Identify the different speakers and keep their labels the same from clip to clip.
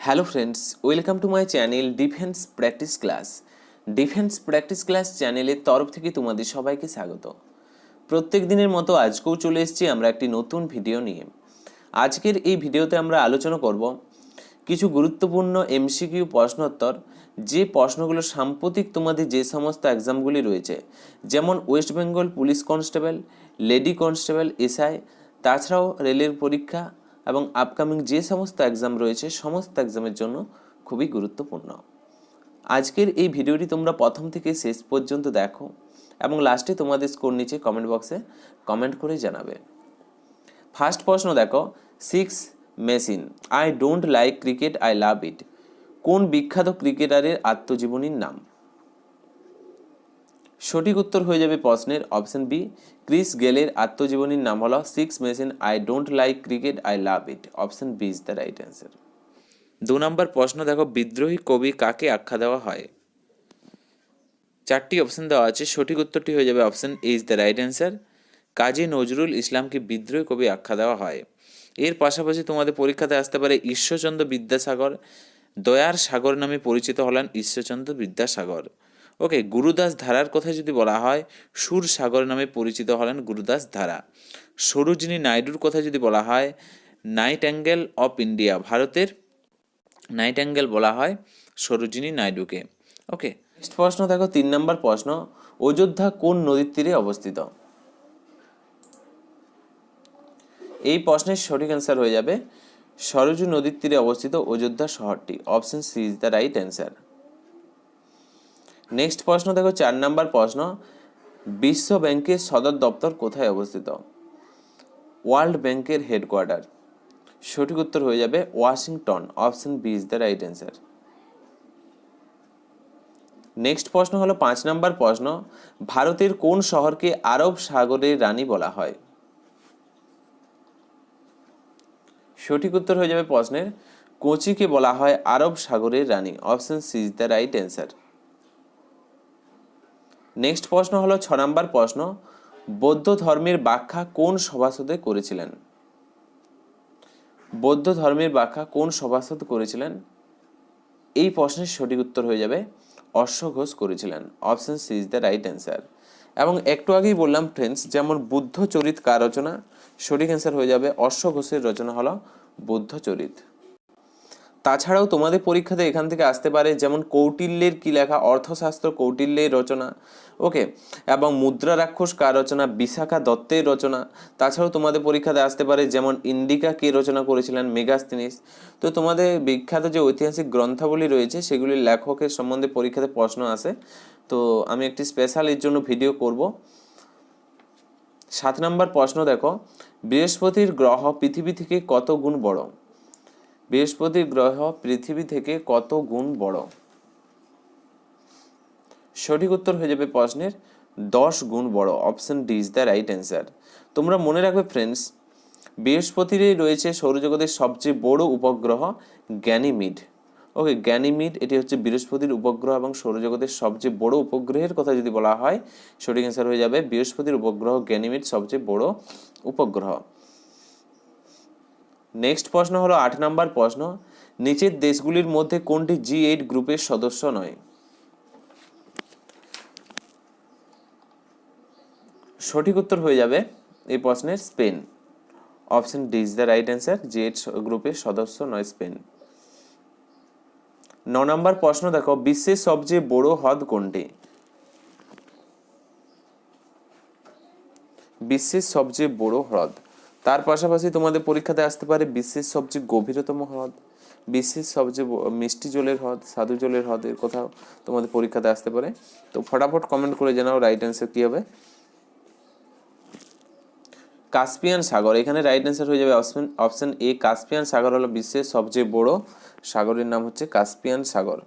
Speaker 1: Hello friends welcome to my channel defence practice class defence practice class চ্যানেলের তরফ থেকে তোমাদের সবাইকে স্বাগত। প্রত্যেক দিনের মতো আজকেও চলে এসেছি আমরা একটি নতুন ভিডিও নিয়ে। আজকের এই ভিডিওতে আমরা আলোচনা করব কিছু গুরুত্বপূর্ণ এমসিকিউ প্রশ্নোত্তর, যে প্রশ্নগুলো সাম্প্রতিক তোমাদের যে সমস্ত এক্সামগুলি রয়েছে, যেমন West Bengal police constable lady constable SI তাছাড়াও রেলের পরীক্ষা এবং আপকামিং যে সমস্ত এক্সাম রয়েছে, সমস্ত এক্সামের জন্য খুবই গুরুত্বপূর্ণ। আজকের এই ভিডিওটি তোমরা প্রথম থেকে শেষ পর্যন্ত দেখো এবং লাস্টে তোমাদের স্কোর নিচে কমেন্ট বক্সে কমেন্ট করে জানাবে। ফার্স্ট প্রশ্ন দেখো six machine I don't like cricket I love it কোন বিখ্যাত ক্রিকেটারের আত্মজীবনীর নাম? সঠিক উত্তর হয়ে যাবে প্রশ্নের অপশন বি, ক্রিস গেলের আত্মজীবনীর নাম হলো six machine, I don't like cricket, I love it. Option B is the right answer. দু নম্বর প্রশ্ন দেখো, বিদ্রোহী কবি কাকে আখ্যা দেওয়া হয়? চারটি অপশন দেওয়া আছে, সঠিক উত্তরটি হয়ে যাবে option A is the right answer. Kazi Nazrul ইসলামকে বিদ্রোহী কবি আখ্যা দেওয়া হয়। এর পাশাপাশি তোমাদের পরীক্ষাতে আসতে পারে ঈশ্বরচন্দ্র বিদ্যাসাগর। দয়ার সাগর নামে পরিচিত হলেন ঈশ্বরচন্দ্র বিদ্যাসাগর। ওকে, গুরুদাস ধারার কথা যদি বলা হয়, সুর সাগর নামে পরিচিত হলেন গুরুদাস ধারা। সরোজিনী নাইডুর কথা যদি বলা হয়, নাইট অ্যাঙ্গেল অফ ইন্ডিয়া, ভারতের নাইট অ্যাঙ্গেল বলা হয় সরোজিনী নাইডুকে। ওকে, নেক্সট প্রশ্ন, দেখো, তিন নম্বর প্রশ্ন, অযোধ্যা কোন নদীর তীরে অবস্থিত? এই প্রশ্নের সঠিক অ্যান্সার হয়ে যাবে, সরজু নদীর তীরে অবস্থিত অযোধ্যা শহরটি। Option C is the right answer next প্রশ্ন, দেখো চার নাম্বার প্রশ্ন। বিশ্ব ব্যাংকের সদর দপ্তর কোথায় অবস্থিত? ওয়ার্ল্ড ব্যাংকের হেডকোয়ার্টার। সঠিক উত্তর হয়ে যাবে Washington, option B is the right answer. Next প্রশ্ন হলো পাঁচ নাম্বার প্রশ্ন, ভারতের কোন শহরকে আরব সাগরের রানী বলা হয়? সঠিক উত্তর হয়ে যাবে প্রশ্নের, কোচিকে বলা হয় আরব সাগরের রানী, option C is the right answer. Next প্রশ্ন হলো ছ নম্বর প্রশ্ন, বৌদ্ধ ধর্মের ব্যাখ্যা কোন সভাসদে করেছিলেন? বৌদ্ধ ধর্মের ব্যাখ্যা কোন সভাসদ করেছিলেন? এই প্রশ্নের সঠিক উত্তর হয়ে যাবে অশ্ব ঘোষ করেছিলেন। Option C is the right answer এবং একটু আগেই বললাম ফ্রেন্ডস যেমন বুদ্ধ চরিত কার রচনা, সঠিক অ্যান্সার হয়ে যাবে অশ্ব ঘোষের রচনা হলো বুদ্ধ চরিত তাছাড়াও তোমাদের পরীক্ষাতে এখান থেকে আসতে পারে, যেমন কৌটিল্যের কি লেখা? অর্থশাস্ত্র, কৌটিল্যের রচনা। ওকে, এবং মুদ্রা রাক্ষস কার রচনা? বিশাখা দত্তের রচনা। তাছাড়াও তোমাদের পরীক্ষাতে আসতে পারে, যেমন ইন্ডিকা কে রচনা করেছিলেন? মেগাস্তিনিস তো তোমাদের বিখ্যাত যে ঐতিহাসিক গ্রন্থাবলী রয়েছে সেগুলির লেখকের সম্বন্ধে পরীক্ষাতে প্রশ্ন আসে। তো আমি একটি স্পেশাল এর জন্য ভিডিও করব। সাত নম্বর প্রশ্ন দেখো। বৃহস্পতির গ্রহ পৃথিবী থেকে কত গুণ বড়? বৃহস্পতির গ্রহ পৃথিবী থেকে কত গুণ বড়? সঠিক উত্তর হয়ে যাবে প্রশ্নের দশ গুণ বড়। Option D is the right answer তোমরা মনে রাখবে ফ্রেন্ডস বৃহস্পতিরই রয়েছে সৌরজগতের সবচেয়ে বড় উপগ্রহ গ্যানিমিড। ওকে গ্যানিমিড এটি হচ্ছে বৃহস্পতির উপগ্রহ এবং সৌরজগতের সবচেয়ে বড় উপগ্রহের কথা যদি বলা হয়, সঠিক অ্যান্সার হয়ে যাবে বৃহস্পতির উপগ্রহ গ্যানিমিড সবচেয়ে বড় উপগ্রহ। নেক্সট প্রশ্ন হলো আট নাম্বার প্রশ্ন, নিচের দেশগুলির মধ্যে কোনটি জি এইট গ্রুপের সদস্য নয়? সঠিক উত্তর হয়ে যাবে এই প্রশ্নের Spain. Option D is the right answer G eight গ্রুপের সদস্য নয় স্পেন। ন নম্বর প্রশ্ন দেখো, বিশ্বের সবচেয়ে বড় হ্রদ কোনটি? বিশ্বের সবচেয়ে বড় হ্রদ। তার পাশাপাশি তোমাদের পরীক্ষাতে আসতে পারে বিশ্বের সবচেয়ে গভীরতম হ্রদ বিশ্বের সবচেয়ে মিষ্টি জলের হ্রদ, সাধু জলের হ্রদের কোথাও তোমাদের পরীক্ষাতে আসতে পারে। তো ফটাফট কমেন্ট করে জানাও রাইট অ্যান্সার কী হবে। কাস্পিয়ান সাগর, এখানে রাইট অ্যান্সার হয়ে যাবে অপশন অপশন এ কাস্পিয়ান সাগর হলো বিশ্বের সবচেয়ে বড় সাগরের নাম হচ্ছে কাস্পিয়ান সাগর।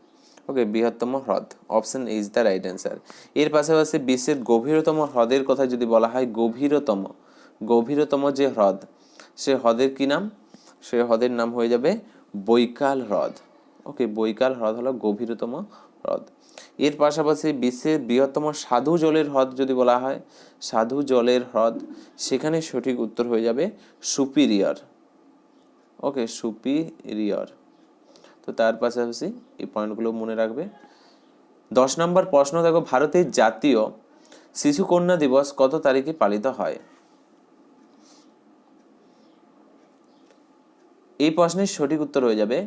Speaker 1: ওকে বৃহত্তম হ্রদ option is the right answer এর পাশাপাশি বিশ্বের গভীরতম হ্রদের কথা যদি বলা হয়, গভীরতম গভীরতম যে হ্রদ, সে হ্রদের কি নাম? সে হ্রদের নাম হয়ে যাবে বৈকাল হ্রদ। ওকে, বৈকাল হ্রদ হলো গভীরতম হ্রদ। এর পাশাপাশি বিশ্বের বৃহত্তম সাধু জলের হ্রদ যদি বলা হয়, সাধু জলের হ্রদ, সেখানে সঠিক উত্তর হয়ে যাবে সুপিরিয়র। ওকে, সুপিরিয়র। তো তার পাশাপাশি এই পয়েন্টগুলো মনে রাখবে। দশ নম্বর প্রশ্ন, দেখো, ভারতের জাতীয় শিশু কন্যা দিবস কত তারিখে পালিত হয়? এই প্রশ্নের সঠিক উত্তর হয়ে যাবে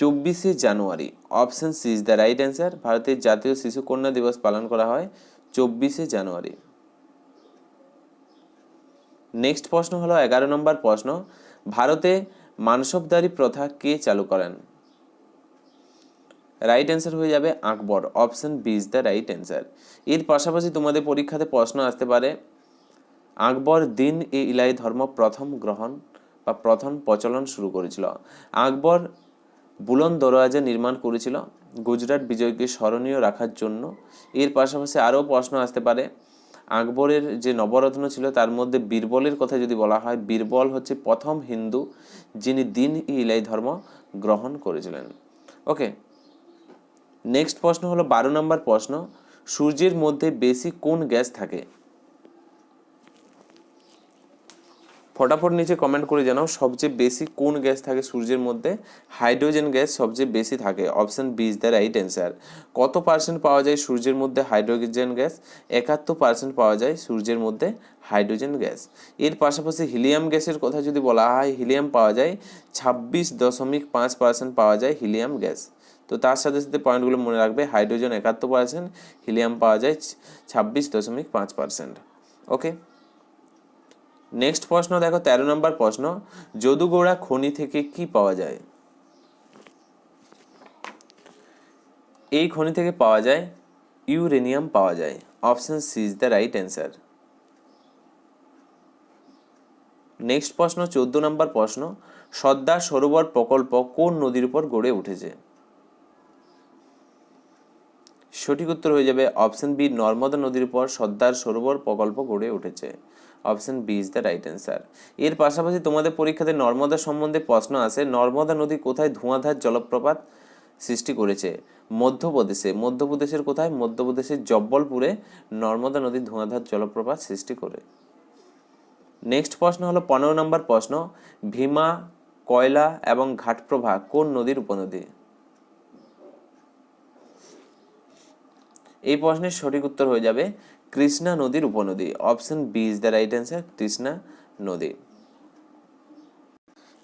Speaker 1: চব্বিশে জানুয়ারি। Option C is the right answer ভারতের জাতীয় শিশু কন্যা দিবস পালন করা হয় চব্বিশে জানুয়ারি। নেক্সট প্রশ্ন হলো এগারো নম্বর প্রশ্ন। ভারতে মানসবদারি প্রথা কে চালু করেন? রাইট অ্যান্সার হয়ে যাবে Akbar. Option B is the right answer এর পাশাপাশি তোমাদের পরীক্ষাতে প্রশ্ন আসতে পারে। আকবর দিন এ ইলাই ধর্ম প্রথম গ্রহণ বা প্রথম প্রচলন শুরু করেছিল। আকবর বুলন দরওয়াজা নির্মাণ করেছিল গুজরাট বিজয়কে স্মরণীয় রাখার জন্য। এর পাশাপাশি আরও প্রশ্ন আসতে পারে, আকবরের যে নবরত্ন ছিল তার মধ্যে বীরবলের কথা যদি বলা হয়, বীরবল হচ্ছে প্রথম হিন্দু যিনি দিন ইলাই ধর্ম গ্রহণ করেছিলেন। ওকে, নেক্সট প্রশ্ন হলো বারো নম্বর প্রশ্ন, সূর্যের মধ্যে বেশি কোন গ্যাস থাকে? ফটাফট নিচে কমেন্ট করে জানাও সবচেয়ে বেশি কোন গ্যাস থাকে সূর্যের মধ্যে? হাইড্রোজেন গ্যাস সবচেয়ে বেশি থাকে। Option B is the right answer কত পার্সেন্ট পাওয়া যায় সূর্যের মধ্যে হাইড্রোজেন গ্যাস একাত্তর পার্সেন্ট পাওয়া যায় সূর্যের মধ্যে হাইড্রোজেন গ্যাস এর পাশাপাশি হিলিয়াম গ্যাসের কথা যদি বলা হয় হিলিয়াম পাওয়া যায় ছাব্বিশ দশমিক পাঁচ পার্সেন্ট পাওয়া যায় হিলিয়াম গ্যাস তো তার সাথে সাথে পয়েন্টগুলো মনে রাখবে হাইড্রোজেন একাত্তর পার্সেন্ট হিলিয়াম পাওয়া যায় ছাব্বিশ দশমিক পাঁচ পার্সেন্ট ওকে নেক্সট প্রশ্ন, দেখো, তেরো নম্বর প্রশ্ন যদুগোড়া খনি থেকে কি পাওয়া যায়? এই খনি থেকে পাওয়া যায়, ইউরেনিয়াম পাওয়া যায়। Option C is the right answer next প্রশ্ন, চোদ্দ নম্বর প্রশ্ন, সর্দার সরোবর প্রকল্প কোন নদীর উপর গড়ে উঠেছে? সঠিক উত্তর হয়ে যাবে অপশন বি, নর্মদা নদীর উপর সর্দার সরোবর প্রকল্প গড়ে উঠেছে। Option B is the right answer. এর পাশাপাশি তোমাদের পরীক্ষাতে নর্মদা সম্বন্ধে প্রশ্ন আছে, নর্মদা নদী কোথায় ধোঁয়াধার জলপ্রপাত সৃষ্টি করেছে? মধ্যপ্রদেশে। মধ্যপ্রদেশের কোথায়? মধ্যপ্রদেশের জব্বলপুরে নর্মদা নদী ধোঁয়াধার জলপ্রপাত সৃষ্টি করে। নেক্সট প্রশ্ন হলো পনেরো নম্বর প্রশ্ন, ভীমা, কয়লা এবং ঘাটপ্রভা কোন নদীর উপনদী? এই প্রশ্নের সঠিক উত্তর হয়ে যাবে কৃষ্ণা নদীর উপনদী। Option B is the right answer Krishna নদী।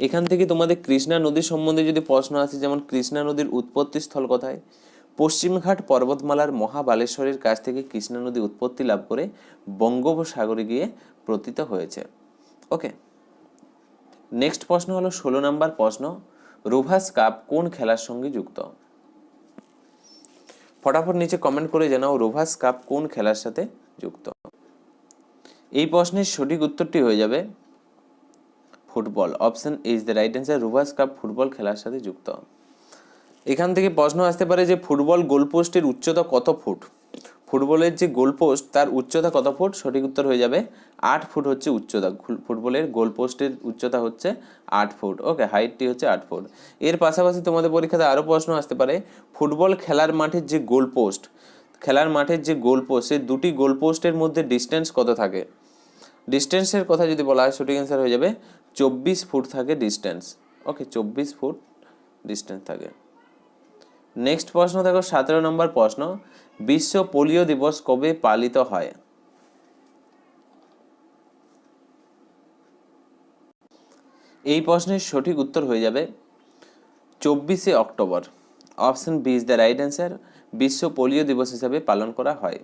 Speaker 1: এখান থেকে তোমাদের কৃষ্ণা নদী সম্বন্ধে যদি প্রশ্ন আসে, যেমন কৃষ্ণা নদীর উৎপত্তি স্থল কোথায়? পশ্চিমঘাট পর্বতমালার মহাবালেশ্বরের কাছ থেকে কৃষ্ণা নদী উৎপত্তি লাভ করে বঙ্গোপসাগরে গিয়ে প্রতীত হয়েছে। ওকে নেক্সট প্রশ্ন হলো ষোলো নম্বর প্রশ্ন, রোভাস কাপ কোন খেলার সঙ্গে যুক্ত? ফটাফট নিচে কমেন্ট করে জানাও রোভাস কাপ কোন খেলার সাথে যুক্ত। এই প্রশ্নের সঠিক উত্তরটি হয়ে যাবে football. Option is the right answer Rovers cup football খেলার সাথে যুক্ত। এখান থেকে প্রশ্ন আসতে পারে যে ফুটবল গোলপোস্টের উচ্চতা কত ফুট? ফুটবলের যে গোলপোস্ট তার উচ্চতা কত ফুট? সঠিক উত্তর হয়ে যাবে আট ফুট হচ্ছে উচ্চতা। ফুটবলের গোলপোস্টের উচ্চতা হচ্ছে আট ফুট। ওকে, হাইটটি হচ্ছে আট ফুট। এর পাশাপাশি তোমাদের পরীক্ষাতে আরও প্রশ্ন আসতে পারে। ফুটবল খেলার মাঠের যে গোলপোস্ট খেলার মাঠের যে গোলপোস্ট সেই দুটি গোলপোস্টের মধ্যে ডিস্টেন্স কত থাকে? ডিস্টেন্সের কথা যদি বলা হয়, সঠিক অ্যান্সার হয়ে যাবে চব্বিশ ফুট থাকে ডিস্টেন্স। ওকে, চব্বিশ ফুট ডিস্টেন্স থাকে। নেক্সট প্রশ্ন দেখো, সতেরো নম্বর প্রশ্ন। বিশ্ব পোলিও দিবস কবে পালিত হয়? এই প্রশ্নের সঠিক উত্তর হয়ে যাবে চব্বিশে October. Option B is the right answer. বিশ্ব পোলিও দিবস হিসাবে পালন করা হয়।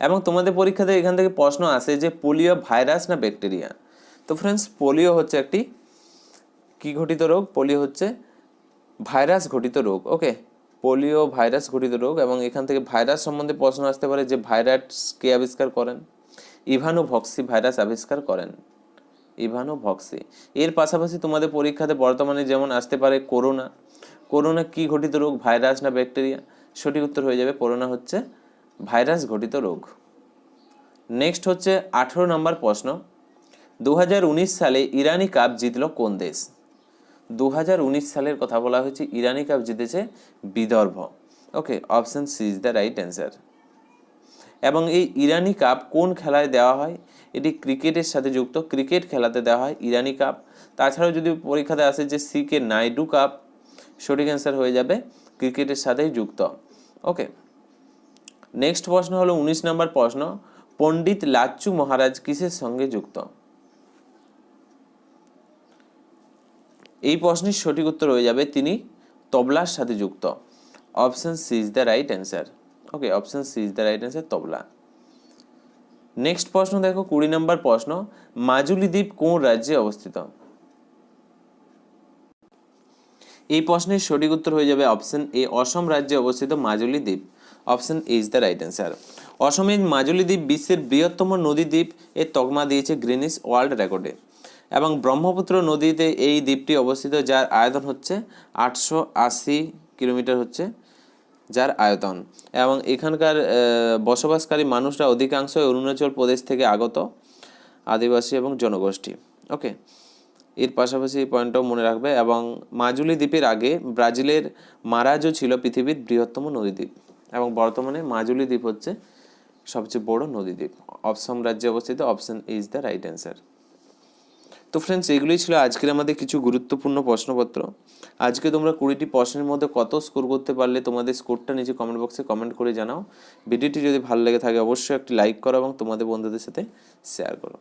Speaker 1: এবং তোমাদের পরীক্ষাতে এখান থেকে প্রশ্ন আসে যে পোলিও ভাইরাস না ব্যাকটেরিয়া? তো ফ্রেন্ডস পোলিও হচ্ছে একটি কি ঘটিত রোগ? পোলিও হচ্ছে ভাইরাস ঘটিত রোগ। ওকে পোলিও ভাইরাস ঘটিত রোগ এবং এখান থেকে ভাইরাস সম্বন্ধে প্রশ্ন আসতে পারে যে ভাইরাস কে আবিষ্কার করেন? ইভানো ভক্সি ভাইরাস আবিষ্কার করেন। ইভানো ভক্সি এর পাশাপাশি তোমাদের পরীক্ষাতে বর্তমানে যেমন আসতে পারে করোনা। করোনা কি ঘটিত রোগ? ভাইরাস না ব্যাকটেরিয়া? সঠিক উত্তর হয়ে যাবে, করোনা হচ্ছে ভাইরাস ঘটিত রোগ। নেক্সট হচ্ছে আঠেরো নম্বর প্রশ্ন। দু হাজার উনিশ সালে ইরানি কাপ জিতল কোন দেশ? দু হাজার উনিশ সালের কথা বলা হয়েছে, ইরানি কাপ জিতেছে Vidarbha. Okay option C is the right answer এবং এই ইরানি কাপ কোন খেলায় দেওয়া হয়? এটি ক্রিকেটের সাথে যুক্ত। ক্রিকেট খেলাতে দেওয়া হয় ইরানি কাপ। তাছাড়াও যদি পরীক্ষাতে আসে যে সি কে নাইডু কাপ সঠিক অ্যান্সার হয়ে যাবে ক্রিকেটের সাথেই যুক্ত। ওকে নেক্সট প্রশ্ন হলো, উনিশ নম্বর প্রশ্ন, পণ্ডিত লাচ্চু মহারাজ কিসের সঙ্গে যুক্ত? এই প্রশ্নের সঠিক উত্তর হয়ে যাবে তিনি তবলার সাথে যুক্ত। Option C is the right answer okay option C is the right answer tabla. Next প্রশ্ন দেখো, কুড়ি নম্বর প্রশ্ন মাজুলি দ্বীপ কোন রাজ্যে অবস্থিত? এই প্রশ্নের সঠিক উত্তর হয়ে যাবে অপশন এ অসম রাজ্যে অবস্থিত মাজুলি দ্বীপ option A is the right answer অসমের মাজুলি দ্বীপ বিশ্বের বৃহত্তম নদী দ্বীপ এর তকমা দিয়েছে গ্রিনিস ওয়ার্ল্ড রেকর্ডে এবং ব্রহ্মপুত্র নদীতে এই দ্বীপটি অবস্থিত, যার আয়তন হচ্ছে আটশো আশি কিলোমিটার হচ্ছে যার আয়তন। এবং এখানকার বসবাসকারী মানুষরা অধিকাংশই অরুণাচল প্রদেশ থেকে আগত, আদিবাসী এবং জনগোষ্ঠী। ওকে, এর পাশাপাশি এই পয়েন্টটাও মনে রাখবে। এবং মাজুলি দ্বীপের আগে ব্রাজিলের মারাজও ছিল পৃথিবীর বৃহত্তম নদীদ্বীপ। এবং বর্তমানে মাজুলি দ্বীপ হচ্ছে সবচেয়ে বড় নদীদ্বীপ। অপশন রাজ্যে অবস্থিত, option is the right answer. তো ফ্রেন্ডস এগুলোই ছিল আজকের আমাদের কিছু গুরুত্বপূর্ণ প্রশ্নপত্র। আজকে তোমরা কুড়িটি প্রশ্নের মধ্যে কত স্কোর করতে পারলে তোমাদের স্কোরটা নিজে কমেন্ট বক্সে কমেন্ট করে জানাও। ভিডিওটি যদি ভালো লেগে থাকে, অবশ্যই একটি লাইক করো এবং তোমাদের বন্ধুদের সাথে শেয়ার করো।